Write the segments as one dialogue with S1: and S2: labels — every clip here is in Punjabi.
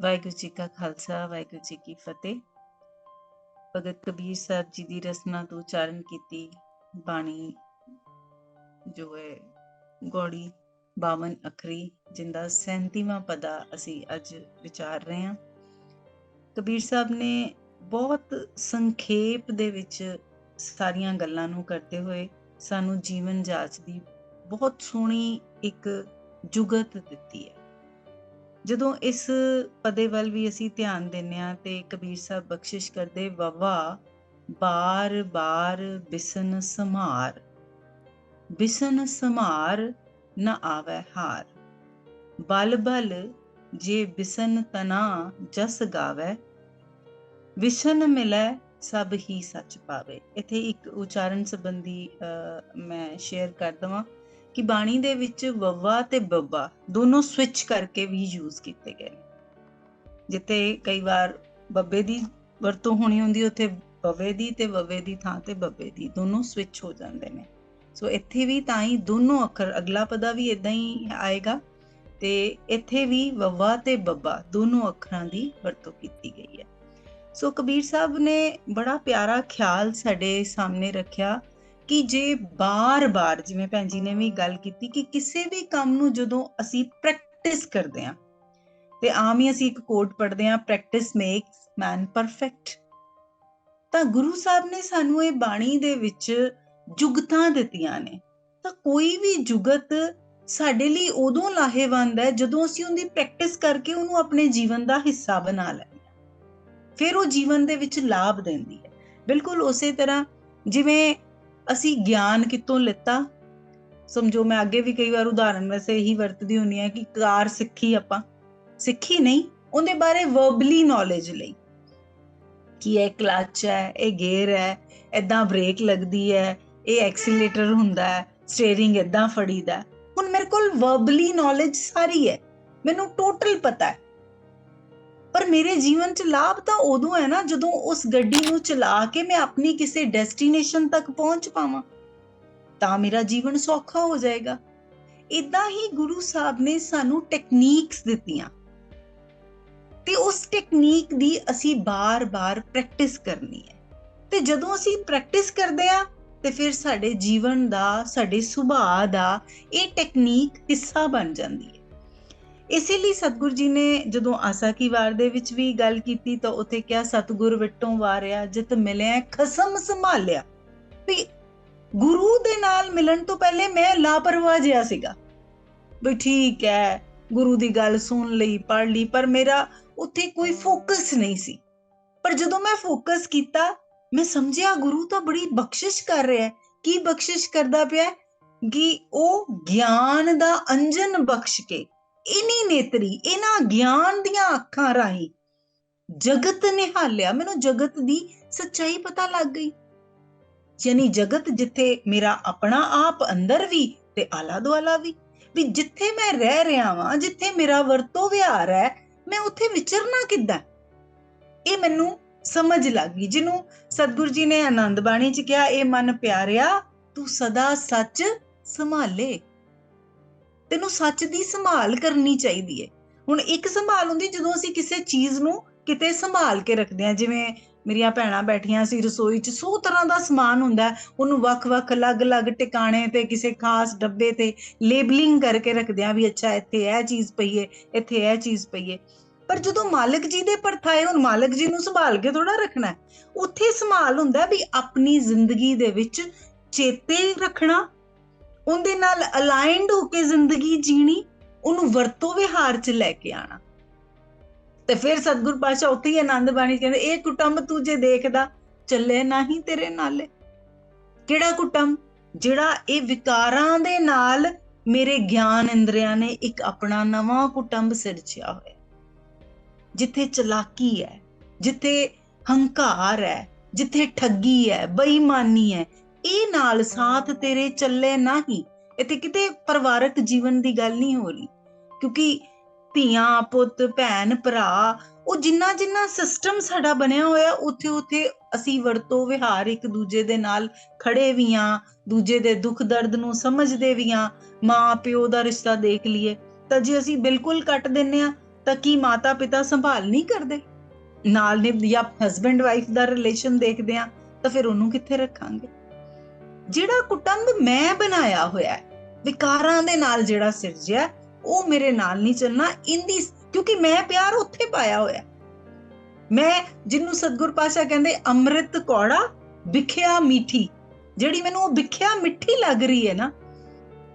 S1: ਵਾਹਿਗੁਰੂ ਜੀ ਕਾ ਖਾਲਸਾ, ਵਾਹਿਗੁਰੂ ਜੀ ਕੀ ਫਤਿਹ। ਭਗਤ ਕਬੀਰ ਸਾਹਿਬ ਜੀ ਦੀ ਰਸਨਾ ਤੋਂ ਉਚਾਰਨ ਕੀਤੀ ਬਾਣੀ, ਜੋ ਹੈ ਗੋੜੀ 52 ਅਖਰੀ, ਜਿੰਦਾ 37ਵਾਂ ਪਦਾ ਅਸੀਂ ਅੱਜ ਵਿਚਾਰ ਰਹੇ ਹਾਂ। ਕਬੀਰ ਸਾਹਿਬ ਨੇ ਬਹੁਤ ਸੰਖੇਪ ਦੇ ਵਿੱਚ ਸਾਰੀਆਂ ਗੱਲਾਂ ਨੂੰ ਕਰਦੇ ਹੋਏ ਸਾਨੂੰ ਜੀਵਨ ਜਾਚ ਦੀ ਬਹੁਤ ਸੋਹਣੀ ਇੱਕ ਜੁਗਤ ਦਿੱਤੀ ਹੈ। ਜਦੋਂ ਇਸ ਪਦੇ ਵੱਲ ਵੀ ਅਸੀਂ ਧਿਆਨ ਦਿੰਨੇ ਆ ਤੇ ਕਬੀਰ ਸਾਹਿਬ ਬਖਸ਼ਿਸ਼ ਕਰਦੇ, ਵਵਾ, ਬਾਰ ਬਾਰ, ਬਿਸਨ ਸਮਾਰ ਬਿਸਨ ਸਮਾਰ ਨਾ ਆਵੇ ਹਾਰ, ਬਲ ਬਲ ਜੇ ਬਿਸਨ ਤਨਾ ਜਸ ਗਾਵੇ, ਵਿਸ਼ਨ ਮਿਲੇ ਸਭ ਹੀ ਸੱਚ ਪਾਵੇ। ਇਥੇ ਇੱਕ ਉਚਾਰਨ ਸੰਬੰਧੀ ਮੈਂ ਸ਼ੇਅਰ ਕਰ ਦਵਾਂ। ਕਿ ਬਾਣੀ ਦੇ ਵਿੱਚ ਵਵਾ ਤੇ ਬੱਬਾ ਦੋਨੋਂ ਸਵਿਚ ਕਰਕੇ ਵੀ ਯੂਜ਼ ਕੀਤੇ ਗਏ ਨੇ। ਜਿੱਥੇ ਕਈ ਵਾਰ ਬੱਬੇ ਦੀ ਵਰਤੋਂ ਹੋਣੀ ਹੁੰਦੀ, ਉੱਥੇ ਬਵੇ ਦੀ ਤੇ ਵਵੇ ਦੀ ਥਾਂ ਤੇ ਬੱਬੇ ਦੀ ਦੋਨੋਂ ਸਵਿਚ ਹੋ ਜਾਂਦੇ ਨੇ। ਸੋ ਇੱਥੇ ਵੀ ਤਾਂ ਹੀ ਦੋਨੋਂ ਅੱਖਰ, ਅਗਲਾ ਪਦਾ ਵੀ ਇਦਾਂ ਹੀ ਆਏਗਾ ਤੇ ਇੱਥੇ ਵੀ ਵੱਵਾ ਤੇ ਬੱਬਾ ਦੋਨੋਂ ਅੱਖਰਾਂ ਦੀ ਵਰਤੋਂ ਕੀਤੀ ਗਈ ਹੈ। ਸੋ ਕਬੀਰ ਸਾਹਿਬ ਨੇ ਬੜਾ ਪਿਆਰਾ ਖਿਆਲ ਸਾਡੇ ਸਾਹਮਣੇ ਰੱਖਿਆ ਕਿ ਜੇ ਬਾਰ-ਬਾਰ, ਜਿਵੇਂ ਭੈਣ ਜੀ ਨੇ ਵੀ ਗੱਲ ਕੀਤੀ ਕਿ ਕਿਸੇ ਵੀ ਕੰਮ ਨੂੰ ਜਦੋਂ ਅਸੀਂ ਪ੍ਰੈਕਟਿਸ ਕਰਦੇ ਹਾਂ, ਤੇ ਆਮ ਹੀ ਅਸੀਂ ਇੱਕ ਕੋਟ ਪੜ੍ਹਦੇ ਹਾਂ ਪ੍ਰੈਕਟਿਸ ਮੇਕਸ ਮੈਨ ਪਰਫੈਕਟ ਤਾਂ ਗੁਰੂ ਸਾਹਿਬ ਨੇ ਸਾਨੂੰ ਇਹ ਬਾਣੀ ਦੇ ਵਿੱਚ ਜੁਗਤਾਂ ਦਿੱਤੀਆਂ ਨੇ। ਤਾਂ ਕੋਈ ਵੀ ਜੁਗਤ ਸਾਡੇ ਲਈ ਉਦੋਂ ਲਾਹੇਵੰਦ ਹੈ ਜਦੋਂ ਅਸੀਂ ਉਹਦੀ ਪ੍ਰੈਕਟਿਸ ਕਰਕੇ ਉਹਨੂੰ ਆਪਣੇ ਜੀਵਨ ਦਾ ਹਿੱਸਾ ਬਣਾ ਲੈਂਦੇ ਹਾਂ। ਫਿਰ ਉਹ ਜੀਵਨ ਦੇ ਵਿੱਚ ਲਾਭ ਦਿੰਦੀ ਹੈ। ਬਿਲਕੁਲ ਉਸੇ ਤਰ੍ਹਾਂ ਜਿਵੇਂ ਅਸੀਂ ਗਿਆਨ ਕਿੱਥੋਂ ਲਿੱਤਾ? ਸਮਝੋ, ਮੈਂ ਅੱਗੇ ਵੀ ਕਈ ਵਾਰ ਉਦਾਹਰਨ ਵੈਸੇ ਇਹੀ ਵਰਤਦੀ ਹੁੰਨੀ ਆ ਕਿ ਕਾਰ ਸਿੱਖੀ ਆਪਾਂ। ਸਿੱਖੀ ਨਹੀਂ, ਉਹਦੇ ਬਾਰੇ ਵਰਬਲੀ ਨੌਲੇਜ ਲਈ। ਕਿ ਇਹ ਕਲਚ ਹੈ, ਇਹ ਗੇਅਰ ਹੈ ਐਦਾਂ ਬ੍ਰੇਕ ਲੱਗਦੀ ਹੈ, ਇਹ ਐਕਸੀਲੇਟਰ ਹੁੰਦਾ ਹੈ ਸਟੀering ਐਦਾਂ ਫੜੀਦਾ ਹੁਣ ਮੇਰੇ ਕੋਲ ਵਰਬਲੀ ਨੌਲੇਜ ਸਾਰੀ ਹੈ। ਮੈਨੂੰ ਟੋਟਲ ਪਤਾ ਹੈ। ਪਰ ਮੇਰੇ ਜੀਵਨ 'ਚ ਲਾਭ ਤਾਂ ਉਦੋਂ ਹੈ ਨਾ ਜਦੋਂ ਉਸ ਗੱਡੀ ਨੂੰ ਚਲਾ ਕੇ ਮੈਂ ਆਪਣੀ ਕਿਸੇ ਡੈਸਟੀਨੇਸ਼ਨ ਤੱਕ ਪਹੁੰਚ ਪਾਵਾਂ, ਤਾਂ ਮੇਰਾ ਜੀਵਨ ਸੌਖਾ ਹੋ ਜਾਏਗਾ। ਇਦਾਂ ਹੀ ਗੁਰੂ ਸਾਹਿਬ ਨੇ ਸਾਨੂੰ ਟੈਕਨੀਕਸ ਦਿੱਤੀਆਂ। ਤੇ ਉਸ ਟੈਕਨੀਕ ਦੀ ਅਸੀਂ ਬਾਰ-ਬਾਰ ਪ੍ਰੈਕਟਿਸ ਕਰਨੀ ਹੈ। ਤੇ ਜਦੋਂ ਅਸੀਂ ਪ੍ਰੈਕਟਿਸ ਕਰਦੇ ਆ ਤੇ ਫਿਰ ਸਾਡੇ ਜੀਵਨ ਦਾ, ਸਾਡੇ ਸੁਭਾਅ ਦਾ ਇਹ ਟੈਕਨੀਕ ਹਿੱਸਾ ਬਣ ਜਾਂਦੀ ਹੈ। ਇਸੇ ਲਈ ਸਤਿਗੁਰੂ ਜੀ ਨੇ ਜਦੋਂ ਆਸਾ ਕੀ ਵਾਰ ਦੇ ਵਿੱਚ ਵੀ ਗੱਲ ਕੀਤੀ ਤਾਂ ਉੱਥੇ ਕਿਹਾ, ਸਤਿਗੁਰ ਵਿਟੋਂ ਵਾਰਿਆ, ਜਿਤ ਮਿਲਿਆ, ਖਸਮ ਸੰਭਾਲਿਆ। ਵੀ ਗੁਰੂ ਦੇ ਨਾਲ ਮਿਲਣ ਤੋਂ ਪਹਿਲੇ ਮੈਂ ਲਾਪਰਵਾਹ ਜਿਹਾ ਸੀਗਾ। ਵੀ ਠੀਕ ਹੈ, ਗੁਰੂ ਦੀ ਗੱਲ ਸੁਣ ਲਈ ਪੜ ਲਈ, ਪਰ ਮੇਰਾ ਉੱਥੇ ਕੋਈ ਫੋਕਸ ਨਹੀਂ ਸੀ। ਪਰ ਜਦੋਂ ਮੈਂ ਫੋਕਸ ਕੀਤਾ, ਮੈਂ ਸਮਝਿਆ ਗੁਰੂ ਤਾਂ ਬੜੀ ਬਖਸ਼ਿਸ਼ ਕਰ ਰਿਹਾ ਹੈ। ਕੀ ਬਖਸ਼ਿਸ਼ ਕਰਦਾ ਪਿਆ ਕਿ ਉਹ ਗਿਆਨ ਦਾ ਅੰਜਨ ਬਖਸ਼ ਕੇ ਇਨੀ ਨੇਤਰੀ ਇਹਨਾਂ ਗਿਆਨ ਦੀਆਂ ਅੱਖਾਂ ਰਾਹੀਂ ਜਗਤ ਨਿਹਾਲਿਆ ਮੈਨੂੰ ਜਗਤ ਦੀ ਸੱਚਾਈ ਪਤਾ ਲੱਗ ਗਈ। ਯਾਨੀ ਜਗਤ ਜਿੱਥੇ ਮੇਰਾ ਆਪਣਾ ਆਪ ਅੰਦਰ ਵੀ ਤੇ ਆਲਾ ਦੁਆਲਾ ਵੀ ਵੀ ਜਿੱਥੇ ਮੈਂ ਰਹਿ ਰਿਹਾ ਵਾਂ, ਜਿੱਥੇ ਮੇਰਾ ਵਰਤੋ ਵਿਹਾਰ ਹੈ, ਮੈਂ ਉੱਥੇ ਵਿਚਰਨਾ ਕਿੱਦਾਂ? ਇਹ ਮੈਨੂੰ ਸਮਝ ਲੱਗ ਗਈ। ਜਿਹਨੂੰ ਸਤਿਗੁਰੂ ਜੀ ਨੇ ਆਨੰਦ ਬਾਣੀ ਚ ਕਿਹਾ, ਇਹ ਮਨ ਪਿਆਰਿਆ, ਤੂੰ ਸਦਾ ਸੱਚ ਸੰਭਾਲੇ। ਤੈਨੂੰ ਸੱਚ ਦੀ ਸੰਭਾਲ ਕਰਨੀ ਚਾਹੀਦੀ ਹੈ ਹੁਣ ਇੱਕ ਸੰਭਾਲ ਹੁੰਦੀ ਜਦੋਂ ਅਸੀਂ ਕਿਸੇ ਚੀਜ਼ ਨੂੰ ਕਿਤੇ ਸੰਭਾਲ ਕੇ ਰੱਖਦੇ ਆ, ਜਿਵੇਂ ਮੇਰੀਆਂ ਭੈਣਾਂ ਬੈਠੀਆਂ ਸੀ ਰਸੋਈ 'ਚ, ਸੌ ਤਰ੍ਹਾਂ ਦਾ ਸਮਾਨ ਹੁੰਦਾ ਉਹਨੂੰ ਵੱਖ-ਵੱਖ ਅਲੱਗ-ਅਲੱਗ ਟਿਕਾਣੇ ਤੇ, ਕਿਸੇ ਖਾਸ ਡੱਬੇ ਤੇ ਲੇਬਲਿੰਗ ਕਰਕੇ ਰੱਖਦੇ ਆ ਵੀ ਅੱਛਾ, ਇੱਥੇ ਇਹ ਚੀਜ਼ ਪਈ ਏ, ਇੱਥੇ ਇਹ ਚੀਜ਼ ਪਈ ਏ। ਪਰ ਜਦੋਂ ਮਾਲਕ ਜੀ ਦੇ ਪਰਥਾਏ ਹੁਣ ਮਾਲਕ ਜੀ ਨੂੰ ਸੰਭਾਲ ਕੇ ਥੋੜਾ ਰੱਖਣਾ ਉੱਥੇ ਸੰਭਾਲ ਹੁੰਦਾ ਵੀ ਆਪਣੀ ਜ਼ਿੰਦਗੀ ਦੇ ਵਿੱਚ ਚੇਤੇ ਰੱਖਣਾ ਉਹਦੇ ਨਾਲ ਅਲਾਈਨਡ ਹੋ ਕੇ ਜ਼ਿੰਦਗੀ ਜੀਣੀ, ਉਹਨੂੰ ਵਰਤੋਂ ਵਿਹਾਰ 'ਚ ਲੈ ਕੇ ਆਣਾ ਤੇ ਫਿਰ ਸਤਗੁਰ ਪਾਸ਼ਾ ਉੱਥੇ ਹੀ ਆਨੰਦ ਬਾਣੀ ਕਹਿੰਦੇ, ਇਹ ਕੁਟੰਬ ਤੂੰ ਜੇ ਦੇਖਦਾ, ਚੱਲੇ ਨਹੀਂ ਤੇਰੇ ਨਾਲੇ। ਕਿਹੜਾ ਕੁਟੰਬ? ਜਿਹੜਾ ਇਹ ਵਿਕਾਰਾਂ ਦੇ ਨਾਲ ਮੇਰੇ ਗਿਆਨ ਇੰਦਰੀਆਂ ਨੇ ਇੱਕ ਆਪਣਾ ਨਵਾਂ ਕੁਟੰਬ ਸਿਰਜਿਆ ਹੋਇਆ। ਜਿੱਥੇ ਚਲਾਕੀ ਹੈ, ਜਿੱਥੇ ਹੰਕਾਰ ਹੈ, ਜਿੱਥੇ ਠੱਗੀ ਹੈ, ਬੇਈਮਾਨੀ ਹੈ ਇਹ ਨਾਲ ਸਾਥ ਤੇਰੇ ਚੱਲੇ ਨਹੀਂ। ਇੱਥੇ ਕਿਤੇ ਪਰਿਵਾਰਕ ਜੀਵਨ ਦੀ ਗੱਲ ਨਹੀਂ ਹੋ ਰਹੀ। ਕਿਉਂਕਿ ਧੀਆਂ, ਪੁੱਤ, ਭੈਣ, ਭਰਾ, ਉਹ ਜਿੰਨਾ ਜਿੰਨਾ ਸਿਸਟਮ ਸਾਡਾ ਬਣਿਆ ਹੋਇਆ, ਉੱਥੇ ਉੱਥੇ ਅਸੀਂ ਵਰਤੋਂ, ਵਿਹਾਰ ਇੱਕ ਦੂਜੇ ਦੇ ਨਾਲ ਖੜੇ ਵੀ ਆ, ਦੂਜੇ ਦੇ ਦੁੱਖ ਦਰਦ ਨੂੰ ਸਮਝਦੇ ਵੀ ਆ, ਮਾਂ ਪਿਓ ਦਾ ਰਿਸ਼ਤਾ ਦੇਖ ਲਈਏ। ਤਾਂ ਜੇ ਅਸੀਂ ਬਿਲਕੁਲ ਕੱਟ ਦਿੰਨੇ ਆ, ਤਾਂ ਕੀ ਮਾਤਾ ਪਿਤਾ ਸੰਭਾਲ ਨਹੀਂ ਕਰਦੇ? ਨਾਲ ਨੇ ਜਾਂ ਹਸਬੰਡ ਵਾਈਫ ਦਾ ਰਿਲੇਸ਼ਨ ਦੇਖਦੇ ਆ, ਤਾਂ ਫਿਰ ਉਹਨੂੰ ਕਿੱਥੇ ਰੱਖਾਂਗੇ? ਜਿਹੜਾ ਕੁਟੰਬ ਮੈਂ ਬਣਾਇਆ ਹੋਇਆ ਵਿਕਾਰਾਂ ਦੇ ਨਾਲ ਜਿਹੜਾ ਸਿਰਜਿਆ ਉਹ ਮੇਰੇ ਨਾਲ ਨਹੀਂ ਚੱਲਣਾ, ਇੰਦੀ ਕਿਉਂਕਿ ਮੈਂ ਪਿਆਰ ਉੱਥੇ ਪਾਇਆ ਹੋਇਆ ਮੈਂ ਜਿਹਨੂੰ ਸਤਗੁਰ ਪਾਸ਼ਾ ਕਹਿੰਦੇ ਅੰਮ੍ਰਿਤ ਕੌੜਾ, ਵਿਖਿਆ ਮਿੱਠੀ, ਜਿਹੜੀ ਮੈਨੂੰ ਉਹ ਵਿਖਿਆ ਮਿੱਠੀ ਲੱਗ ਰਹੀ ਹੈ ਨਾ,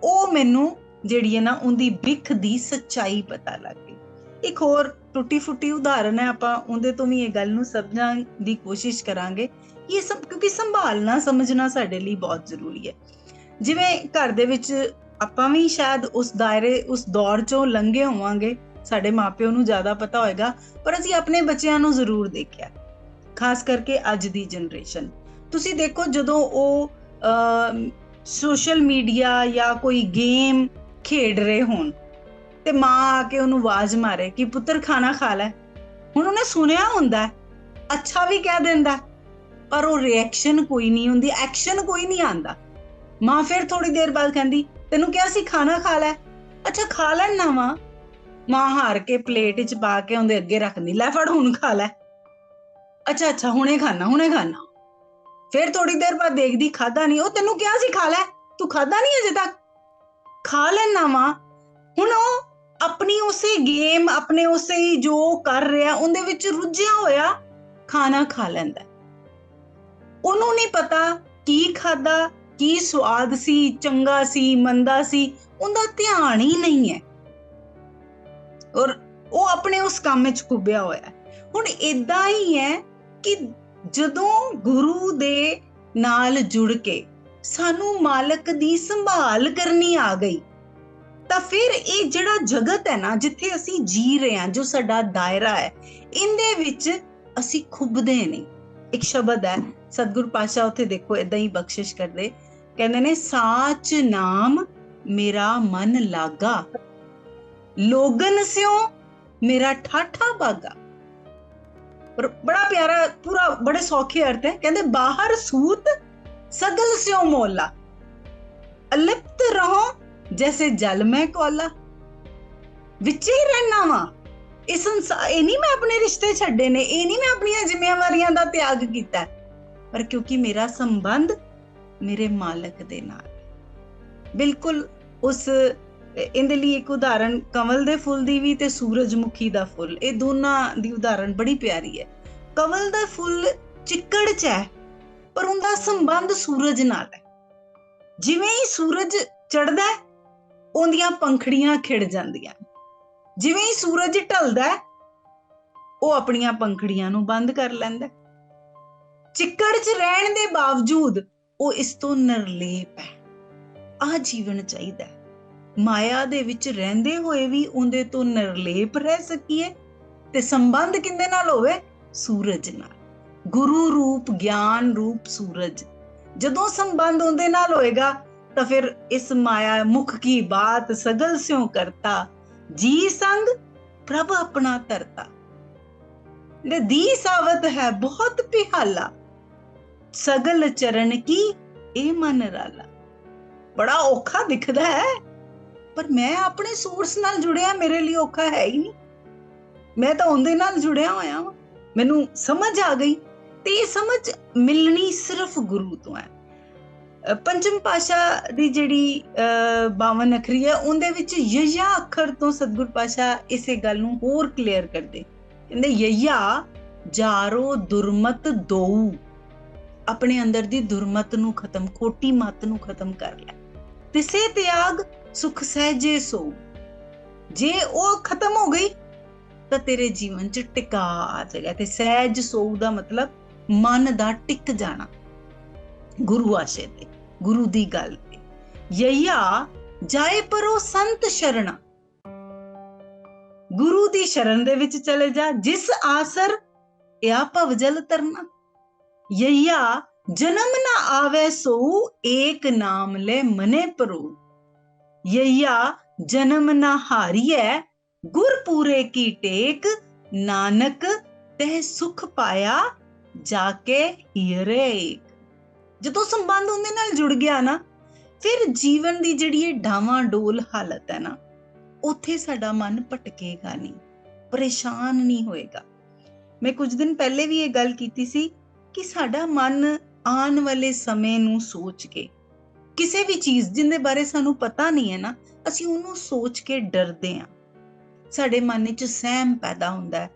S1: ਉਹ ਮੈਨੂੰ ਜਿਹੜੀ ਹੈ ਨਾ, ਉਹਦੀ ਵਿਖ ਦੀ ਸੱਚਾਈ ਪਤਾ ਲੱਗ ਗਈ। ਇੱਕ ਹੋਰ ਟੁੱਟੀ ਫੁੱਟੀ ਉਦਾਹਰਨ ਹੈ, ਆਪਾਂ ਉਹਦੇ ਤੋਂ ਵੀ ਇਹ ਗੱਲ ਨੂੰ ਸਮਝਣ ਦੀ ਕੋਸ਼ਿਸ਼ ਕਰਾਂਗੇ। ਇਹ ਸਭ ਕਿਉਂਕਿ ਸੰਭਾਲਣਾ, ਸਮਝਣਾ ਸਾਡੇ ਲਈ ਬਹੁਤ ਜ਼ਰੂਰੀ ਹੈ। ਜਿਵੇਂ ਘਰ ਦੇ ਵਿੱਚ ਆਪਾਂ ਵੀ ਸ਼ਾਇਦ ਉਸ ਦਾਇਰੇ, ਉਸ ਦੌਰ ਚੋਂ ਲੰਘੇ ਹੋਵਾਂਗੇ, ਸਾਡੇ ਮਾਪਿਓ ਨੂੰ ਜ਼ਿਆਦਾ ਪਤਾ ਹੋਏਗਾ, ਪਰ ਅਸੀਂ ਆਪਣੇ ਬੱਚਿਆਂ ਨੂੰ ਜ਼ਰੂਰ ਦੇਖਿਆ। ਖਾਸ ਕਰਕੇ ਅੱਜ ਦੀ ਜਨਰੇਸ਼ਨ। ਤੁਸੀਂ ਦੇਖੋ ਜਦੋਂ ਉਹ ਸੋਸ਼ਲ ਮੀਡੀਆ ਜਾਂ ਕੋਈ ਗੇਮ ਖੇਡ ਰਹੇ ਹੋਣ, ਤੇ ਮਾਂ ਆ ਕੇ ਉਹਨੂੰ ਆਵਾਜ਼ ਮਾਰੇ ਕਿ, ਪੁੱਤਰ, ਖਾਣਾ ਖਾ ਲੈ। ਹੁਣ ਉਹਨੇ ਸੁਣਿਆ ਹੁੰਦਾ ਅੱਛਾ ਵੀ ਕਹਿ ਦਿੰਦਾ ਪਰ ਉਹ ਰਿਐਕਸ਼ਨ ਕੋਈ ਨਹੀਂ ਹੁੰਦੀ ਐਕਸ਼ਨ ਕੋਈ ਨਹੀਂ ਆਂਦਾ ਮਾਂ ਫਿਰ ਥੋੜੀ ਦੇਰ ਬਾਅਦ ਕਹਿੰਦੀ, ਤੈਨੂੰ ਕਿਹਾ ਸੀ ਖਾਣਾ ਖਾ ਲੈ? ਅੱਛਾ, ਖਾ ਲੈਣਾ ਵਾ। ਮਾਂ ਹਾਰ ਕੇ ਪਲੇਟ 'ਚ ਪਾ ਕੇ ਉਹਦੇ ਅੱਗੇ ਰੱਖਦੀ, ਲੈ ਫੜ, ਹੁਣ ਖਾ ਲੈ। ਅੱਛਾ ਅੱਛਾ, ਹੁਣੇ ਖਾਣਾ ਹੁਣੇ ਖਾਣਾ। ਫਿਰ ਥੋੜੀ ਦੇਰ ਬਾਅਦ ਦੇਖਦੀ ਖਾਦਾ ਨਹੀਂ। ਉਹ ਤੈਨੂੰ ਕਿਹਾ ਸੀ ਖਾ ਲੈ? ਤੂੰ ਖਾਦਾ ਨਹੀਂ ਅਜੇ ਤੱਕ? ਖਾ ਲੈਣਾ ਵਾ। ਹੁਣ ਉਹ ਆਪਣੀ ਉਸੇ ਗੇਮ ਆਪਣੇ ਉਸੇ ਜੋ ਕਰ ਰਿਹਾ, ਉਹਦੇ ਵਿੱਚ ਰੁੱਝਿਆ ਹੋਇਆ ਖਾਣਾ ਖਾ ਲੈਂਦਾ। ਉਹਨੂੰ ਨਹੀਂ ਪਤਾ ਕੀ ਖਾਦਾ ਕੀ ਸਵਾਦ ਸੀ, ਚੰਗਾ ਸੀ, ਮੰਦਾ ਸੀ, ਉਹਦਾ ਧਿਆਨ ਹੀ ਨਹੀਂ ਹੈ। ਔਰ ਉਹ ਆਪਣੇ ਉਸ ਕੰਮ ਵਿੱਚ ਖੁੱਬਿਆ ਹੋਇਆ ਹੁਣ ਇਦਾਂ ਹੀ ਹੈ ਕਿ ਜਦੋਂ ਗੁਰੂ ਦੇ ਨਾਲ ਜੁੜ ਕੇ ਸਾਨੂੰ ਮਾਲਕ ਦੀ ਸੰਭਾਲ ਕਰਨੀ ਆ ਗਈ, ਤਾਂ ਫਿਰ ਇਹ ਜਿਹੜਾ ਜਗਤ ਹੈ ਨਾ, ਜਿੱਥੇ ਅਸੀਂ ਜੀ ਰਹੇ ਹਾਂ, ਜੋ ਸਾਡਾ ਦਾਇਰਾ ਹੈ, ਇਹਦੇ ਵਿੱਚ ਅਸੀਂ ਖੁੱਬਦੇ ਨਹੀਂ। ਇੱਕ ਸ਼ਬਦ ਹੈ ਸਤਗੁਰ ਪਾਸ਼ਾ ਉੱਥੇ ਦੇਖੋ ਇਦਾਂ ਹੀ ਬਖਸ਼ਿਸ਼ ਕਰਦੇ। ਕਹਿੰਦੇ ਨੇ, ਸਾਚ ਨਾਮ ਮੇਰਾ ਮਨ ਲਾਗਾ, ਲੋਗਨ ਸਿਓ ਮੇਰਾ ਠਾਠਾ ਬਾਗਾ। ਪਰ ਬੜਾ ਪਿਆਰਾ, ਪੂਰਾ ਬੜੇ ਸੌਖੇ ਅਰਥ ਹੈ। ਕਹਿੰਦੇ, ਬਾਹਰ ਸੂਤ ਸਗਲ ਸਿਓ ਮੋਲਾ, ਅਲਿਪਤ ਰਹੋ ਜੈਸੇ ਜਲ ਮੈਂ ਕੋਲਾ। ਵਿੱਚ ਹੀ ਰਹਿਣਾ ਵਾ। ਇਹ ਸੰਸਾਰ ਇਹ ਨਹੀਂ ਮੈਂ ਆਪਣੇ ਰਿਸ਼ਤੇ ਛੱਡੇ ਨੇ, ਇਹ ਨਹੀਂ ਮੈਂ ਆਪਣੀਆਂ ਜ਼ਿੰਮੇਵਾਰੀਆਂ ਦਾ ਤਿਆਗ ਕੀਤਾ। ਪਰ ਕਿਉਂਕਿ ਮੇਰਾ ਸੰਬੰਧ ਮੇਰੇ ਮਾਲਕ ਦੇ ਨਾਲ ਬਿਲਕੁਲ ਉਸ, ਇਹਦੇ ਲਈ ਇੱਕ ਉਦਾਹਰਣ ਕਮਲ ਦੇ ਫੁੱਲ ਦੀ ਵੀ ਤੇ ਸੂਰਜਮੁਖੀ ਦਾ ਫੁੱਲ, ਇਹ ਦੋਨਾਂ ਦੀ ਉਦਾਹਰਣ ਬੜੀ ਪਿਆਰੀ ਹੈ। ਕਮਲ ਦਾ ਫੁੱਲ ਚਿੱਕੜ 'ਚ ਹੈ, ਪਰ ਉਹਦਾ ਸੰਬੰਧ ਸੂਰਜ ਨਾਲ ਹੈ। ਜਿਵੇਂ ਹੀ ਸੂਰਜ ਚੜਦਾ ਹੈ, ਉਹਦੀਆਂ ਪੰਖੜੀਆਂ ਖਿੜ ਜਾਂਦੀਆਂ ਜਿਵੇਂ ਹੀ ਸੂਰਜ ਢਲਦਾ ਉਹ ਆਪਣੀਆਂ ਪੰਖੜੀਆਂ ਨੂੰ ਬੰਦ ਕਰ ਲੈਂਦਾ ਚਿੱਕੜ 'ਚ ਰਹਿਣ ਦੇ ਬਾਵਜੂਦ ਉਹ ਇਸ ਤੋਂ ਨਿਰਲੇਪ ਹੈ। ਆ ਜੀਵਨ ਚਾਹੀਦਾ ਮਾਇਆ ਦੇ ਵਿੱਚ ਰਹਿੰਦੇ ਹੋਏ ਵੀ ਉਹਦੇ ਤੋਂ ਨਿਰਲੇਪ ਰਹਿ ਸਕੀਏ ਤੇ ਸੰਬੰਧ ਕਿੰਦੇ ਨਾਲ ਹੋਵੇ? ਸੂਰਜ ਨਾਲ। ਗੁਰੂ ਰੂਪ, ਗਿਆਨ ਰੂਪ, ਸੂਰਜ। ਜਦੋਂ ਸੰਬੰਧ ਉਹਦੇ ਨਾਲ ਹੋਏਗਾ, ਤਾਂ ਫਿਰ ਇਸ ਮਾਇਆ ਮੁਖ ਕੀ ਬਾਤ ਸਗਲ ਸਿਉ ਕਰਤਾ? ਜੀ ਸੰਗ, ਪ੍ਰਭ ਆਪਣਾ ਤਰਤਾ ਲੈ ਦੀ ਸਾਵਤ ਹੈ, ਬਹੁਤ ਪਿਹਾਲਾ ਸਗਲ ਚਰਨ ਕੀ, ਇਹ ਮਨ ਰਾਲਾ। ਬੜਾ ਔਖਾ ਦਿਖਦਾ ਹੈ, ਪਰ ਮੈਂ ਆਪਣੇ ਸੋਰਸ ਨਾਲ ਜੁੜਿਆ, ਮੇਰੇ ਲਈ ਔਖਾ ਹੈ ਹੀ ਨਹੀਂ। ਮੈਂ ਤਾਂ ਉਹਦੇ ਨਾਲ ਜੁੜਿਆ ਹੋਇਆ ਹਾਂ ਮੈਨੂੰ ਸਮਝ ਆ ਗਈ ਤੇ ਇਹ ਸਮਝ ਮਿਲਣੀ ਸਿਰਫ ਗੁਰੂ ਤੋਂ ਹੈ। ਪੰਚਮ ਪਾਸ਼ਾ ਦੀ ਜਿਹੜੀ 52 ਅੱਖਰੀ ਹੈ, ਉਹਦੇ ਵਿੱਚ ਯਯਾ ਅੱਖਰ ਤੋਂ ਸਤਗੁਰ ਪਾਸ਼ਾ ਇਸੇ ਗੱਲ ਨੂੰ ਹੋਰ ਕਲੀਅਰ ਕਰਦੇ। ਕਹਿੰਦੇ, ਯਯਾ ਜਾਰੋ ਦੁਰਮਤ ਦੋਉ ਆਪਣੇ ਅੰਦਰ ਦੀ ਦੁਰਮਤ ਨੂੰ ਖਤਮ, ਖੋਟੀ ਮਤ ਨੂੰ ਖਤਮ ਕਰ ਲੈ। ਤਿਸੇ ਤਿਆਗ ਸੁਖ ਸਹਿਜੇ ਸੋ ਜੇ ਉਹ ਖਤਮ ਹੋ ਗਈ, ਤਾਂ ਤੇਰੇ ਜੀਵਨ 'ਚ ਟਿਕਾ ਆ ਜਾਏਗਾ। ਤੇ ਸਹਿਜ ਸੋ ਦਾ ਮਤਲਬ ਮਨ ਦਾ ਟਿਕ ਜਾਣਾ। ਗੁਰੂ ਆਸ਼ੇ ਤੇ, ਗੁਰੂ ਦੀ ਗੱਲ ਤੇ। ਯਈਆ, ਜਾਏ ਪਰੋ ਸੰਤ ਸ਼ਰਣਾ। ਗੁਰੂ ਦੀ ਸ਼ਰਨ ਦੇ ਵਿੱਚ ਚਲੇ ਜਾ। ਜਿਸ ਆਸਰ, ਆ ਭਵਜਲ ਤਰਨਾ ਯਈਆ ਜਨਮ ਨਾ ਆਵੇ ਸੋ ਏਕ ਨਾਮ ਲੈ ਮਨੇ ਪਰੋ। ਯਈਆ ਜਨਮ ਨਾ ਹਾਰੀਐ ਗੁਰ ਪੂਰੇ ਕੀ ਟੇਕ, ਨਾਨਕ ਤਹਿ ਸੁਖ ਪਾਇਆ ਜਾ ਕੇ ਹੀਰੇ ਜਦੋਂ ਸੰਬੰਧ ਉਹਦੇ ਨਾਲ ਜੁੜ ਗਿਆ ਨਾ, ਫਿਰ ਜੀਵਨ ਦੀ ਜਿਹੜੀ ਇਹ ਡਾਵਾਂ ਡੋਲ ਹਾਲਤ ਹੈ ਨਾ, ਉੱਥੇ ਸਾਡਾ ਮਨ ਭਟਕੇਗਾ ਨਹੀਂ, ਪਰੇਸ਼ਾਨ ਨਹੀਂ ਹੋਏਗਾ। ਮੈਂ ਕੁਝ ਦਿਨ ਪਹਿਲੇ ਵੀ ਇਹ ਗੱਲ ਕੀਤੀ ਸੀ ਕਿ ਸਾਡਾ ਮਨ ਆਉਣ ਵਾਲੇ ਸਮੇਂ ਨੂੰ ਸੋਚ ਕੇ, ਕਿਸੇ ਵੀ ਚੀਜ਼ ਜਿੰਦੇ ਬਾਰੇ ਸਾਨੂੰ ਪਤਾ ਨਹੀਂ ਹੈ ਨਾ, ਅਸੀਂ ਉਹਨੂੰ ਸੋਚ ਕੇ ਡਰਦੇ ਹਾਂ। ਸਾਡੇ ਮਨ ਵਿੱਚ ਸਹਿਮ ਪੈਦਾ ਹੁੰਦਾ ਹੈ,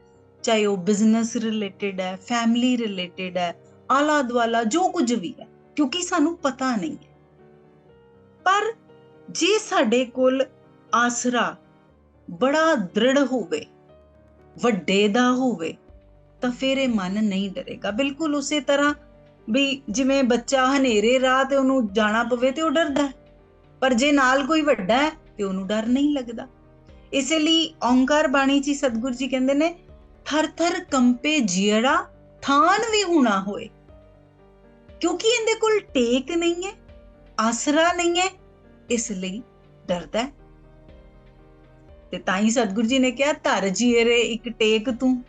S1: ਚਾਹੇ ਉਹ ਬਿਜ਼ਨਸ ਰਿਲੇਟਡ ਹੈ, ਫੈਮਿਲੀ ਰਿਲੇਟਡ ਹੈ ਆਲਾ ਦੁਆਲਾ ਜੋ ਕੁਝ ਵੀ ਹੈ, ਕਿਉਂਕਿ ਸਾਨੂੰ ਪਤਾ ਨਹੀਂ ਹੈ। ਪਰ ਜੇ ਸਾਡੇ ਕੋਲ ਆਸਰਾ ਬੜਾ ਦ੍ਰਿੜ ਹੋਵੇ, ਵੱਡੇ ਦਾ ਹੋਵੇ ਤਾਂ ਫਿਰ ਇਹ ਮਨ ਨਹੀਂ ਡਰੇਗਾ। ਬਿਲਕੁਲ ਉਸੇ ਤਰ੍ਹਾਂ ਵੀ ਜਿਵੇਂ ਬੱਚਾ ਹਨੇਰੇ ਰਾਹ ਤੇ ਉਹਨੂੰ ਜਾਣਾ ਪਵੇ ਤੇ ਉਹ ਡਰਦਾ ਪਰ ਜੇ ਨਾਲ ਕੋਈ ਵੱਡਾ ਹੈ ਤੇ ਉਹਨੂੰ ਡਰ ਨਹੀਂ ਲੱਗਦਾ। ਇਸੇ ਲਈ ਓੰਕਾਰ ਬਾਣੀ ਜੀ ਸਤਗੁਰ ਜੀ ਕਹਿੰਦੇ ਨੇ, ਥਰ ਥਰ ਕੰਪੇ ਜਿੜਾ ਥਾਨ ਵੀ ਹੋਣਾ ਹੋਏ। ਕਿਉਂਕਿ ਇਹਦੇ ਕੋਲ ਟੇਕ ਨਹੀਂ ਹੈ, ਆਸਰਾ ਨਹੀਂ ਹੈ, ਇਸ ਲਈ ਡਰਦਾ ਤੇ ਤਾਂ ਹੀ ਸਤਗੁਰ ਜੀ ਨੇ ਕਿਹਾ, ਧਰ ਜੀਰੇ ਇੱਕ ਟੇਕ ਤੂੰ।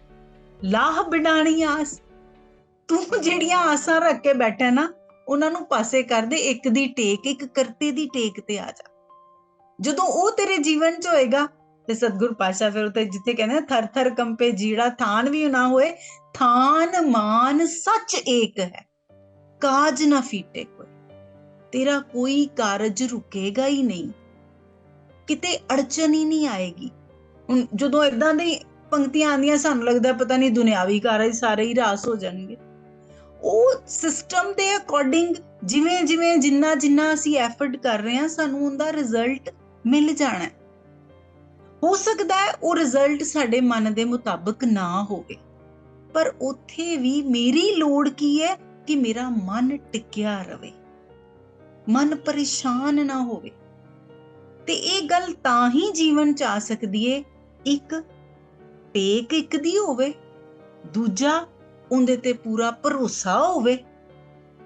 S1: ਲਾਹ ਬਿਡਾਣੀ ਆਸ। ਤੂੰ ਜਿਹੜੀਆਂ ਆਸਾਂ ਰੱਖ ਕੇ ਬੈਠਾ ਨਾ, ਉਹਨਾਂ ਨੂੰ ਪਾਸੇ ਕਰ ਦੇ, ਇੱਕ ਦੀ ਟੇਕ, ਇੱਕ ਕਰਤੇ ਦੀ ਟੇਕ ਤੇ ਆ ਜਾ। ਜਦੋਂ ਉਹ ਤੇਰੇ ਜੀਵਨ 'ਚ ਹੋਏਗਾ, ਤੇ ਸਤਗੁਰ ਪਾਸ਼ਾ ਫਿਰ ਉਤੇ ਜਿੱਥੇ ਕਹਿੰਦੇ ਥਰ ਥਰ ਕੰਪੇ ਜੀੜਾ, ਥਾਨ ਵੀ ਨਾ ਹੋਏ, ਥਾਨ ਮਾਨ ਸੱਚ ਏਕ ਹੈ, ਕਾਜ ਨਾ ਫੀਟੇ ਕੋਈ। ਤੇਰਾ ਕੋਈ ਕਾਰਜ ਰੁਕੇਗਾ ਹੀ ਨਹੀਂ। ਕਿਤੇ ਅੜਚਨ ਹੀ ਨਹੀਂ ਆਏਗੀ। ਹੁਣ ਜਦੋਂ ਇਦਾਂ ਦੇ ਪੰਕਤੀਆਂ ਆਉਂਦੀਆਂ, ਸਾਨੂੰ ਲੱਗਦਾ ਪਤਾ ਨਹੀਂ ਦੁਨਿਆਵੀ ਕਾਰਜ ਸਾਰੇ ਹੀ ਰਾਸ ਹੋ ਜਾਣਗੇ। ਉਹ ਸਿਸਟਮ ਦੇ ਅਕੋਰਡਿੰਗ ਜਿਵੇਂ ਜਿਵੇਂ ਜਿੰਨਾ ਜਿੰਨਾ ਅਸੀਂ ਐਫਰਟ ਕਰ ਰਹੇ ਹਾਂ, ਸਾਨੂੰ ਉਹਦਾ ਰਿਜ਼ਲਟ ਮਿਲ ਜਾਣਾ ਹੋ। ਸਕਦਾ ਹੈ ਉਹ ਰਿਜ਼ਲਟ ਸਾਡੇ ਮਨ ਦੇ ਮੁਤਾਬਕ ਨਾ ਹੋਵੇ। ਪਰ ਉੱਥੇ ਵੀ ਮੇਰੀ ਲੋੜ ਕੀ ਹੈ ਕਿ ਮੇਰਾ ਮਨ ਟਿਕਿਆ ਰਵੇ। ਮਨ ਪਰੇਸ਼ਾਨ ਨਾ ਹੋਵੇ। ਤੇ ਇਹ ਗੱਲ ਤਾਂ ਹੀ ਜੀਵਨ ਚ ਆ ਸਕਦੀ ਏ, ਇੱਕ ਟੇਕ ਇੱਕ ਦੀ ਹੋਵੇ, ਦੂਜਾ ਉਹਦੇ ਤੇ ਪੂਰਾ ਭਰੋਸਾ ਹੋਵੇ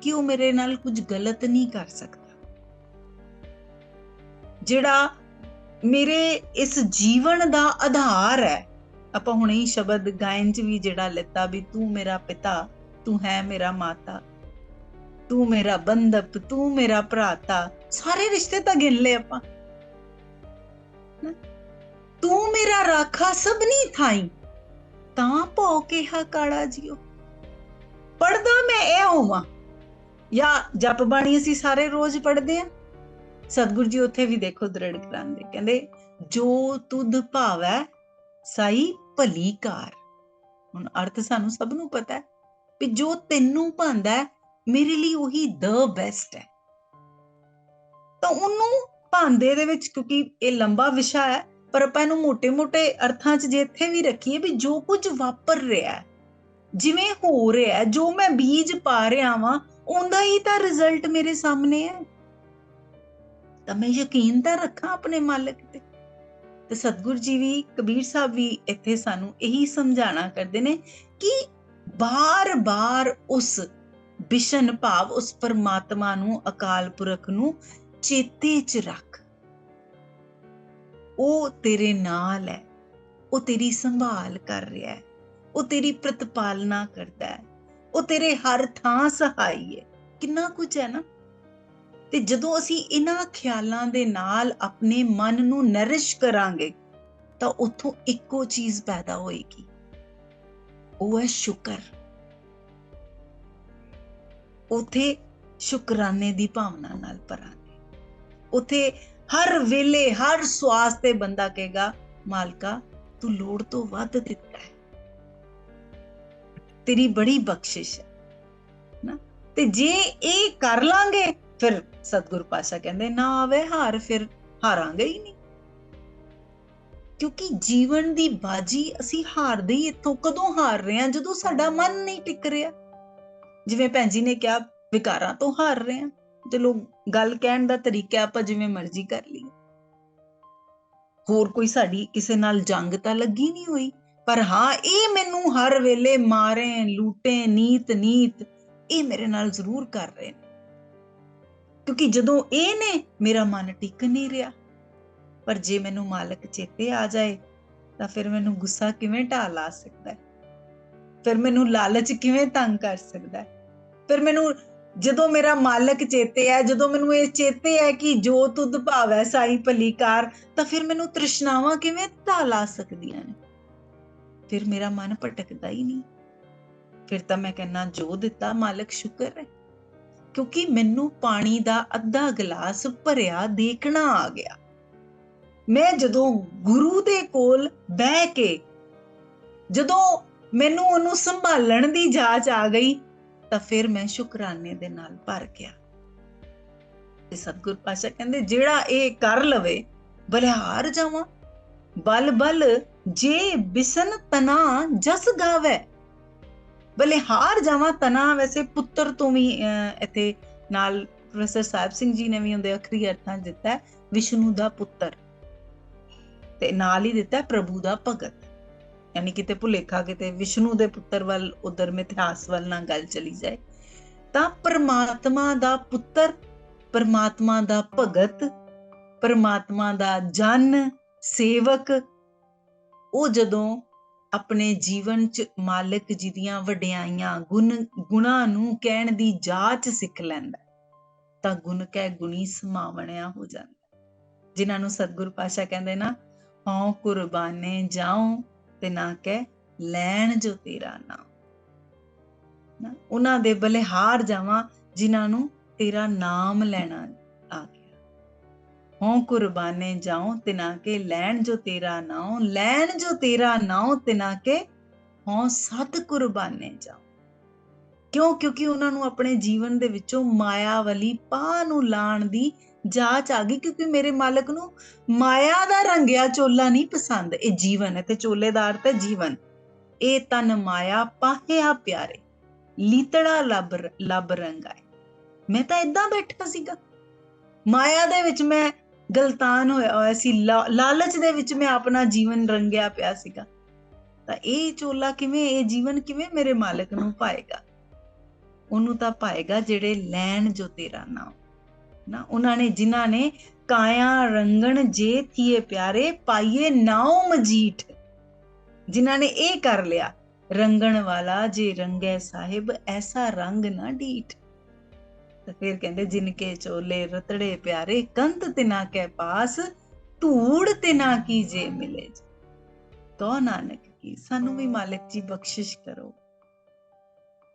S1: ਕਿ ਉਹ ਮੇਰੇ ਨਾਲ ਕੁਝ ਗਲਤ ਨਹੀਂ ਕਰ ਸਕਦਾ। ਜਿਹੜਾ ਮੇਰੇ ਇਸ ਜੀਵਨ ਦਾ ਆਧਾਰ ਹੈ, ਆਪਾਂ ਹੁਣੇ ਹੀ ਸ਼ਬਦ ਗਾਇਨ ਚ ਵੀ ਜਿਹੜਾ ਲਿੱਤਾ ਵੀ ਤੂੰ ਮੇਰਾ ਪਿਤਾ, ਤੂੰ ਹੈ ਮੇਰਾ ਮਾਤਾ, ਤੂੰ ਮੇਰਾ ਬੰਦਪ ਤੂੰ ਮੇਰਾ ਭਰਾਤਾ, ਸਾਰੇ ਰਿਸ਼ਤੇ ਤਾਂ ਗਿਣ ਲਏ ਆਪਾਂ। ਤੂੰ ਮੇਰਾ ਰਾਖਾ ਸਭਨੀ ਨਹੀਂ ਥਾਈ। ਤਾਂ ਭੋ ਕਿਹਾ ਕਾਲਾ ਜੀਓ। ਪੜਦਾ ਮੈਂ ਇਹ ਹੋਵਾਂ। ਜਾਂ ਜਪ ਬਾਣੀ ਅਸੀਂ ਸਾਰੇ ਰੋਜ਼ ਪੜਦੇ ਆ। ਸਤਿਗੁਰੂ ਜੀ ਉੱਥੇ ਵੀ ਦੇਖੋ ਦ੍ਰਿੜ ਕਰਾਂਦੇ ਕਹਿੰਦੇ, ਜੋ ਤੁਧ ਭਾਵੈ, ਸਾਈ ਭਲੀ ਕਾਰ। ਹੁਣ ਅਰਥ ਸਾਨੂੰ ਸਭ ਨੂੰ ਪਤਾ ਹੈ ਕਿ ਜੋ ਤੈਨੂੰ ਭਾਂਦਾ ਮੇਰੇ ਲਈ ਉਹੀ ਦ ਬੈਸਟ ਹੈ। ਤਾਂ ਉਹਨੂੰ ਭਾਂਦੇ ਦੇ ਵਿੱਚ ਕਿਉਂਕਿ ਇਹ ਲੰਬਾ ਵਿਸ਼ਾ ਹੈ ਪਰ ਆਪਾਂ ਇਹਨੂੰ ਮੋਟੇ ਮੋਟੇ ਅਰਥਾਂ 'ਚ ਜੇ ਇੱਥੇ ਵੀ ਰੱਖੀਏ ਵੀ ਜੋ ਕੁਝ ਵਾਪਰ ਰਿਹਾ ਹੈ, ਜਿਵੇਂ ਹੋ ਰਿਹਾ ਹੈ, ਜੋ ਮੈਂ ਬੀਜ ਪਾ ਰਿਹਾ ਵਾਂ, ਉਹਦਾ ਹੀ ਤਾਂ ਰਿਜ਼ਲਟ ਮੇਰੇ ਸਾਹਮਣੇ ਹੈ। ਤਾਂ ਮੈਂ ਯਕੀਨ ਤਾਂ ਰੱਖਾਂ ਆਪਣੇ ਮਾਲਕ ਤੇ। ਤੇ ਸਤਗੁਰ ਜੀ ਵੀ, ਕਬੀਰ ਸਾਹਿਬ ਵੀ ਇੱਥੇ ਸਾਨੂੰ ਇਹੀ ਸਮਝਾਣਾ ਕਰਦੇ ਨੇ ਕਿ ਬਾਰ-ਬਾਰ ਉਸ ਬਿਸ਼ਨ ਭਾਵ, ਉਸ ਪਰਮਾਤਮਾ ਨੂੰ, ਅਕਾਲ ਪੁਰਖ ਨੂੰ ਚੇਤੇ 'ਚ ਰੱਖ। ਉਹ ਤੇਰੇ ਨਾਲ ਹੈ। ਉਹ ਤੇਰੀ ਸੰਭਾਲ ਕਰ ਰਿਹਾ ਹੈ। ਉਹ ਤੇਰੀ ਪ੍ਰਤਪਾਲਨਾ ਕਰਦਾ ਹੈ। ਉਹ ਤੇਰੇ ਹਰ ਥਾਂ ਸਹਾਈ ਹੈ। ਕਿੰਨਾ ਕੁਝ ਹੈ ਨਾ। ਤੇ ਜਦੋਂ ਅਸੀਂ ਇਹਨਾਂ ਖਿਆਲਾਂ ਦੇ ਨਾਲ ਆਪਣੇ ਮਨ ਨੂੰ ਨਰਿਸ਼ ਕਰਾਂਗੇ, ਤਾਂ ਉੱਥੋਂ ਇੱਕੋ ਚੀਜ਼ ਪੈਦਾ ਹੋਏਗੀ। ਉਹ ਹੈ ਸ਼ੁਕਰ। ਉਥੇ ਸ਼ੁਕਰਾਨੇ ਦੀ ਭਾਵਨਾ ਨਾਲ ਭਰਾਂਗੇ। ਉਥੇ ਹਰ ਵੇਲੇ, ਹਰ ਸਵਾਸ ਤੇ ਬੰਦਾ ਕਹੇਗਾ, ਮਾਲਕਾ, ਤੂੰ ਲੋੜ ਤੋਂ ਵੱਧ ਦਿੱਤਾ ਹੈ। ਤੇਰੀ ਬੜੀ ਬਖਸ਼ਿਸ਼ ਹੈ, ਨਾ? ਤੇ ਜੇ ਇਹ ਕਰ ਲਾਂਗੇ, ਫਿਰ ਸਤਗੁਰ ਪਾਸ਼ਾ ਕਹਿੰਦੇ, ਨਾ ਆਵੇ ਹਾਰ, ਫਿਰ ਹਾਰਾਂਗੇ ਹੀ ਨਹੀਂ। ਕਿਉਂਕਿ ਜੀਵਨ ਦੀ ਬਾਜੀ ਅਸੀਂ ਹਾਰਦੇ ਹੀ ਇੱਥੋਂ ਕਦੋਂ ਹਾਰ ਰਹੇ ਹਾਂ? ਜਦੋਂ ਸਾਡਾ ਮਨ ਨਹੀਂ ਟਿਕ ਰਿਹਾ। ਜਿਵੇਂ ਭੈਣ ਜੀ ਨੇ ਕਿਹਾ, ਵਿਕਾਰਾਂ ਤੋਂ ਹਾਰ ਰਹੇ ਹਾਂ। ਚਲੋ ਗੱਲ ਕਹਿਣ ਦਾ ਤਰੀਕਾ ਆਪਾਂ ਜਿਵੇਂ ਮਰਜ਼ੀ ਕਰ ਲਈ ਹੋਰ ਕੋਈ ਸਾਡੀ ਕਿਸੇ ਨਾਲ ਜੰਗ ਤਾਂ ਲੱਗੀ ਨਹੀਂ ਹੋਈ, ਪਰ ਹਾਂ, ਇਹ ਮੈਨੂੰ ਹਰ ਵੇਲੇ ਮਾਰੇ, ਲੂਟੇ, ਨੀਤ ਨੀਤ, ਇਹ ਮੇਰੇ ਨਾਲ ਜ਼ਰੂਰ ਕਰ ਰਹੇ ਨੇ। ਕਿਉਂਕਿ ਜਦੋਂ ਇਹ ਨੇ, ਮੇਰਾ ਮਨ ਟਿਕ ਨਹੀਂ ਰਿਹਾ। ਪਰ ਜੇ ਮੈਨੂੰ ਮਾਲਕ ਚੇਤੇ ਆ ਜਾਏ, ਤਾਂ ਫਿਰ ਮੈਨੂੰ ਗੁੱਸਾ ਕਿਵੇਂ ਢਾ ਲਾ ਸਕਦਾ ਹੈ? ਫਿਰ ਮੈਨੂੰ ਲਾਲਚ ਕਿਵੇਂ ਤੰਗ ਕਰ ਸਕਦਾ ਹੈ? ਫਿਰ ਮੈਨੂੰ ਜਦੋਂ ਮੇਰਾ ਮਾਲਕ ਚੇਤੇ ਹੈ, ਜਦੋਂ ਮੈਨੂੰ ਇਹ ਚੇਤੇ ਹੈ ਕਿ ਜੋ ਤੁਧ ਭਾਵੈ ਸਾਈ ਭਲੀਕਾਰ, ਤਾਂ ਫਿਰ ਮੈਨੂੰ ਤ੍ਰਿਸ਼ਨਾਵਾਂ ਕਿਵੇਂ ਢਾ ਸਕਦੀਆਂ ਨੇ? ਫਿਰ ਮੇਰਾ ਮਨ ਭਟਕਦਾ ਹੀ ਨਹੀਂ। ਫਿਰ ਤਾਂ ਮੈਂ ਕਹਿੰਨਾ ਜੋ ਦਿੱਤਾ ਮਾਲਕ ਸ਼ੁਕਰ ਹੈ। ਕਿਉਂਕਿ ਮੈਨੂੰ ਪਾਣੀ ਦਾ ਅੱਧਾ ਗਲਾਸ ਭਰਿਆ ਦੇਖਣਾ ਆ ਗਿਆ। ਮੈਂ ਜਦੋਂ ਗੁਰੂ ਦੇ ਕੋਲ ਬਹਿ ਕੇ, ਜਦੋਂ ਮੈਨੂੰ ਉਹਨੂੰ ਸੰਭਾਲਣ ਦੀ ਜਾਚ ਆ ਗਈ ਤਾਂ ਫਿਰ ਮੈਂ ਸ਼ੁਕਰਾਨੇ ਦੇ ਨਾਲ ਭਰ ਗਿਆ। ਤੇ ਸਤਿਗੁਰ ਪਾਸ਼ਾ ਕਹਿੰਦੇ, ਜਿਹੜਾ ਇਹ ਕਰ ਲਵੇ, ਬਲਿਹਾਰ ਜਾਵਾਂ। ਬਲ ਬਲ ਜੇ ਬਿਸਨ ਤਨਾ ਜਸ ਗਾਵੇ। ਬਲਿਹਾਰ ਜਾਵਾਂ ਤਨਾ। ਵੈਸੇ ਪੁੱਤਰ ਤੋਂ ਵੀ ਇੱਥੇ ਨਾਲ ਪ੍ਰੋਫੈਸਰ ਸਾਹਿਬ ਸਿੰਘ ਜੀ ਨੇ ਵੀ ਉਹਦੇ ਅਖਰੀ ਅਰਥਾਂ ਦਿੱਤਾ ਵਿਸ਼ਨੂੰ ਦਾ ਪੁੱਤਰ ਤੇ ਨਾਲ ਹੀ ਦਿੱਤਾ ਪ੍ਰਭੂ ਦਾ ਭਗਤ। ਯਾਨੀ ਕਿਤੇ ਭੁਲੇਖਾ ਕਿਤੇ ਵਿਸ਼ਨੂੰ ਦੇ ਪੁੱਤਰ ਵੱਲ, ਉਧਰ ਮਿਥਿਆਸ ਵੱਲ ਨਾ ਗੱਲ ਚਲੀ ਜਾਏ, ਤਾਂ ਪਰਮਾਤਮਾ ਦਾ ਪੁੱਤਰ, ਪਰਮਾਤਮਾ ਦਾ ਭਗਤ, ਪਰਮਾਤਮਾ ਦਾ ਜਨ, ਸੇਵਕ, ਉਹ ਜਦੋਂ ਆਪਣੇ ਜੀਵਨ 'ਚ ਮਾਲਕ ਜੀ ਦੀਆਂ ਵਡਿਆਈਆਂ ਗੁਣ, ਗੁਣਾ ਨੂੰ ਕਹਿਣ ਦੀ ਜਾਚ ਸਿੱਖ ਲੈਂਦਾ ਤਾਂ ਗੁਣ ਕਹਿ ਗੁਣੀ ਸਮਾਵਣਿਆ ਹੋ ਜਾਂਦਾ ਜਿਨ੍ਹਾਂ ਨੂੰ ਸਤਿਗੁਰ ਪਾਸ਼ਾ ਕਹਿੰਦੇ ਨਾ, ਹਉ ਕੁਰਬਾਨੇ ਜਾਉ ਤੇ ਨਾ ਕਹਿ, ਲੈਣ ਜੋ ਤੇਰਾ ਨਾਮ ਉਹਨਾਂ ਦੇ ਬਲਿਹਾਰ ਜਾਵਾਂ, ਜਿਨ੍ਹਾਂ ਨੂੰ ਤੇਰਾ ਨਾਮ ਲੈਣਾ ਆ ਗਿਆ। ਹਉ ਕੁਰਬਾਨੇ ਜਾਉ ਤਿਨਾ ਕੇ ਲੈਣ ਜੋ ਤੇਰਾ ਨਾਉ ਲੈਣ ਜੋ ਤੇਰਾ ਨਾਉ ਤਿਨਾ ਕੇ ਹੋਂ ਸਤ ਕੁਰਬਾਨੇ ਜਾਉ। ਕਿਉਂ? ਕਿਉਂਕਿ ਉਹਨਾਂ ਨੂੰ ਆਪਣੇ ਜੀਵਨ ਦੇ ਵਿੱਚੋਂ ਮਾਇਆ ਵਾਲੀ ਪਾ ਨੂੰ ਲਾਣ ਦੀ ਜਾਚ ਆ ਗਈ ਕਿਉਂਕਿ ਮੇਰੇ ਮਾਲਕ ਨੂੰ ਮਾਇਆ ਦਾ ਰੰਗਿਆ ਚੋਲਾ ਨਹੀਂ ਪਸੰਦ। ਇਹ ਜੀਵਨ ਹੈ ਤੇ ਚੋਲੇ ਦਾ ਅਰਥ ਹੈ ਜੀਵਨ। ਇਹ ਤਨ ਮਾਇਆ ਪਾਹਿਆ ਪਿਆਰੇ, ਲੀਤੜਾ ਲੱਭ ਲੱਭ ਰੰਗਾਏ ਮੈਂ ਤਾਂ ਇਦਾਂ ਬੈਠਾ ਸੀਗਾ। ਮਾਇਆ ਦੇ ਵਿੱਚ ਮੈਂ ਗਲਤਾਨ ਹੋਇਆ ਹੋਇਆ ਸੀ। ਲਾਲਚ ਦੇ ਵਿੱਚ ਮੈਂ ਆਪਣਾ ਜੀਵਨ ਰੰਗਿਆ ਪਿਆ ਸੀਗਾ। ਤਾਂ ਇਹ ਚੋਲਾ ਕਿਵੇਂ, ਇਹ ਜੀਵਨ ਕਿਵੇਂ ਮੇਰੇ ਮਾਲਕ ਨੂੰ ਪਾਏਗਾ? ਉਹਨੂੰ ਤਾਂ ਪਾਏਗਾ ਜਿਹੜੇ ਲੈਣ ਜੋ ਤੇਰਾ ਨਾਮ। ਨਾ ਉਹਨਾਂ ਨੇ, ਜਿਨ੍ਹਾਂ ਨੇ ਕਾਇਆ ਰੰਗਣ ਜੇ ਥੀਏ ਪਿਆਰੇ, ਪਾਈਏ ਨਾਉ ਮਜੀਠ। ਜਿਨ੍ਹਾਂ ਨੇ ਇਹ ਕਰ ਲਿਆ, ਰੰਗਣ ਵਾਲਾ ਜੇ ਰੰਗੇ ਸਾਹਿਬ, ਐਸਾ ਰੰਗ ਨਾ ਢੀਠ। ਤਾਂ ਫਿਰ ਕਹਿੰਦੇ ਜਿਨ ਕੇ ਚੋਲੇ ਰਤੜੇ ਪਿਆਰੇ ਕੰਤ ਤਿਨਾ ਕੇ ਪਾਸ, ਧੂੜ ਤਿਨਾ ਕੀ ਜੇ ਮਿਲੇ ਤੋ ਨਾਨਕ ਕੀ, ਸਾਨੂੰ ਵੀ ਮਾਲਕ ਜੀ ਬਖਸ਼ਿਸ਼ ਕਰੋ।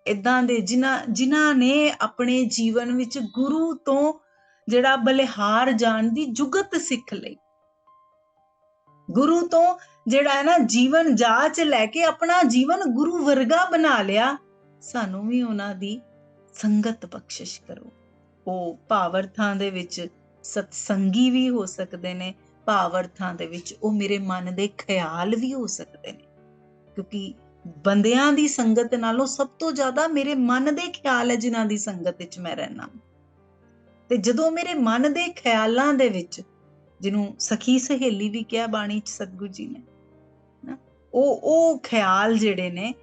S1: ਇਦਾਂ ਦੇ ਜਿਨ੍ਹਾਂ ਜਿਨ੍ਹਾਂ ਨੇ ਆਪਣੇ ਜੀਵਨ ਵਿੱਚ ਗੁਰੂ ਤੋਂ ਜਿਹੜਾ ਬਲਿਹਾਰ ਜਾਣ ਦੀ ਜੁਗਤ ਸਿੱਖ ਲਈ। ਗੁਰੂ ਤੋਂ ਜਿਹੜਾ ਹੈ ਨਾ ਜੀਵਨ ਜਾਚ ਲੈ ਕੇ ਆਪਣਾ ਜੀਵਨ ਗੁਰੂ ਵਰਗਾ ਬਣਾ ਲਿਆ, ਸਾਨੂੰ ਵੀ ਉਹਨਾਂ ਦੀ ਸੰਗਤ ਬਖਸ਼ਿਸ਼ ਕਰੋ। ਉਹ ਭਾਵਰਥਾਂ ਦੇ ਵਿੱਚ ਸਤਸੰਗੀ ਵੀ ਹੋ ਸਕਦੇ ਨੇ ਭਾਵਰਥਾਂ ਦੇ ਵਿੱਚ ਉਹ ਮੇਰੇ ਮਨ ਦੇ ਖਿਆਲ ਵੀ ਹੋ ਸਕਦੇ ਨੇ। ਕਿਉਂਕਿ ਬੰਦਿਆਂ ਦੀ ਸੰਗਤ ਨਾਲੋਂ ਸਭ ਤੋਂ ਜ਼ਿਆਦਾ ਮੇਰੇ ਮਨ ਦੇ ਖਿਆਲ ਹੈ ਜਿਨ੍ਹਾਂ ਦੀ ਸੰਗਤ ਵਿੱਚ ਮੈਂ ਰਹਿਣਾ ਤੇ ਜਦੋਂ ਮੇਰੇ ਮਨ ਦੇ ਖਿਆਲਾਂ ਦੇ ਵਿੱਚ, ਜਿਹਨੂੰ ਸਖੀ ਸਹੇਲੀ ਵੀ ਕਿਹਾ ਬਾਣੀ ਚ ਸਤਗੁਰੂ ਜੀ ਨੇ, ਨਾ, ਉਹ ਉਹ ਖਿਆਲ ਜਿਹੜੇ ਨੇ,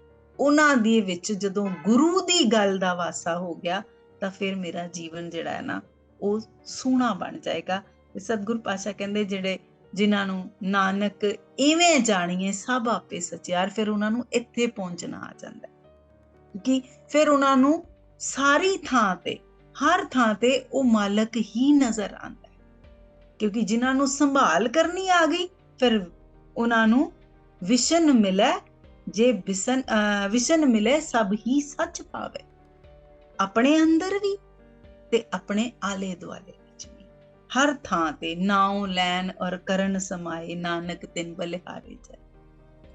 S1: ਉਹਨਾਂ ਦੇ ਵਿੱਚ ਜਦੋਂ ਗੁਰੂ ਦੀ ਗੱਲ ਦਾ ਵਾਸਾ ਹੋ ਗਿਆ, ਤਾਂ ਫਿਰ ਮੇਰਾ ਜੀਵਨ ਜਿਹੜਾ ਹੈ ਨਾ, ਉਹ ਸੋਹਣਾ ਬਣ ਜਾਏਗਾ। ਤੇ ਸਤਗੁਰ ਪਾਸ਼ਾ ਕਹਿੰਦੇ ਜਿਹੜੇ, ਜਿਨ੍ਹਾਂ ਨੂੰ ਨਾਨਕ ਇਵੇਂ ਜਾਣੀਏ, ਸਭ ਆਪੇ ਸਚਿਆਰ, ਫਿਰ ਉਹਨਾਂ ਨੂੰ ਇੱਥੇ ਪਹੁੰਚਣਾ ਆ ਜਾਂਦਾ। ਕਿ ਫਿਰ ਉਹਨਾਂ ਨੂੰ ਸਾਰੀ ਥਾਂ ਤੇ ਹਰ ਥਾਂ ਤੇ ਉਹ ਮਾਲਕ ਹੀ ਨਜ਼ਰ ਆਉਂਦਾ ਕਿਉਂਕਿ ਜਿਨ੍ਹਾਂ ਨੂੰ ਸੰਭਾਲ ਕਰਨੀ ਆ ਗਈ, ਫਿਰ ਉਹਨਾਂ ਨੂੰ ਵਿਸ਼ਨ ਮਿਲੇ, ਜੇ ਵਿਸ਼ਨ ਵਿਸ਼ਨ ਮਿਲੇ ਸਭ ਹੀ ਸੱਚ ਪਾਵੇ। ਆਪਣੇ ਅੰਦਰ ਵੀ ਤੇ ਆਪਣੇ ਆਲੇ ਦੁਆਲੇ ਵਿੱਚ ਵੀ। ਹਰ ਥਾਂ ਤੇ ਨਾਉ, ਲੈਣ ਔਰ ਕਰਨ ਸਮਾਏ ਨਾਨਕ ਤਿੰਨ ਬਲਿਹਾਰੇ ਜੈ।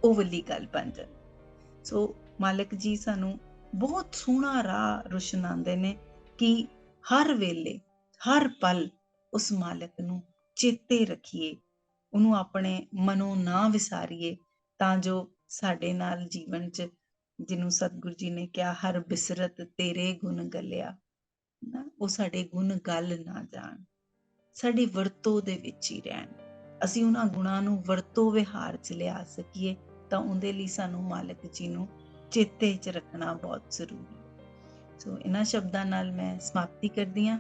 S1: ਉਹ ਵੱਲੀ ਗੱਲ ਬਣ ਜਾਂਦੀ। ਸੋ ਮਾਲਕ ਜੀ ਸਾਨੂੰ ਬਹੁਤ ਸੋਹਣਾ ਰਾਹ ਰੁਸ਼ਨਾਉਂਦੇ ਨੇ। ਕਿ ਹਰ ਵੇਲੇ, ਹਰ ਪਲ ਉਸ ਮਾਲਕ ਨੂੰ ਚੇਤੇ ਰੱਖੀਏ, ਉਹਨੂੰ ਆਪਣੇ ਮਨੋਂ ਨਾ ਵਿਸਾਰੀਏ ਤਾਂ ਜੋ ਸਾਡੇ ਨਾਲ ਜੀਵਨ 'ਚ, ਜਿਹਨੂੰ ਸਤਿਗੁਰੂ ਜੀ ਨੇ ਕਿਹਾ, ਹਰ ਬਿਸਰਤ ਤੇਰੇ ਗੁਣ ਗਲਿਆ, ਨਾ ਉਹ ਸਾਡੇ ਗੁਣ ਗੱਲ ਨਾ ਜਾਣ। ਸਾਡੀ ਵਰਤੋਂ ਦੇ ਵਿੱਚ ਹੀ ਰਹਿਣ। ਅਸੀਂ ਉਹਨਾਂ ਗੁਣਾਂ ਨੂੰ ਵਰਤੋਂ ਵਿਹਾਰ 'ਚ ਲਿਆ ਸਕੀਏ ਤਾਂ ਉਹਦੇ ਲਈ ਸਾਨੂੰ ਮਾਲਕ ਜੀ ਨੂੰ ਚੇਤੇ 'ਚ ਰੱਖਣਾ ਬਹੁਤ ਜ਼ਰੂਰੀ ਹੈ। ਸੋ ਇਹਨਾਂ ਸ਼ਬਦਾਂ ਨਾਲ ਮੈਂ ਸਮਾਪਤੀ ਕਰਦੀ ਹਾਂ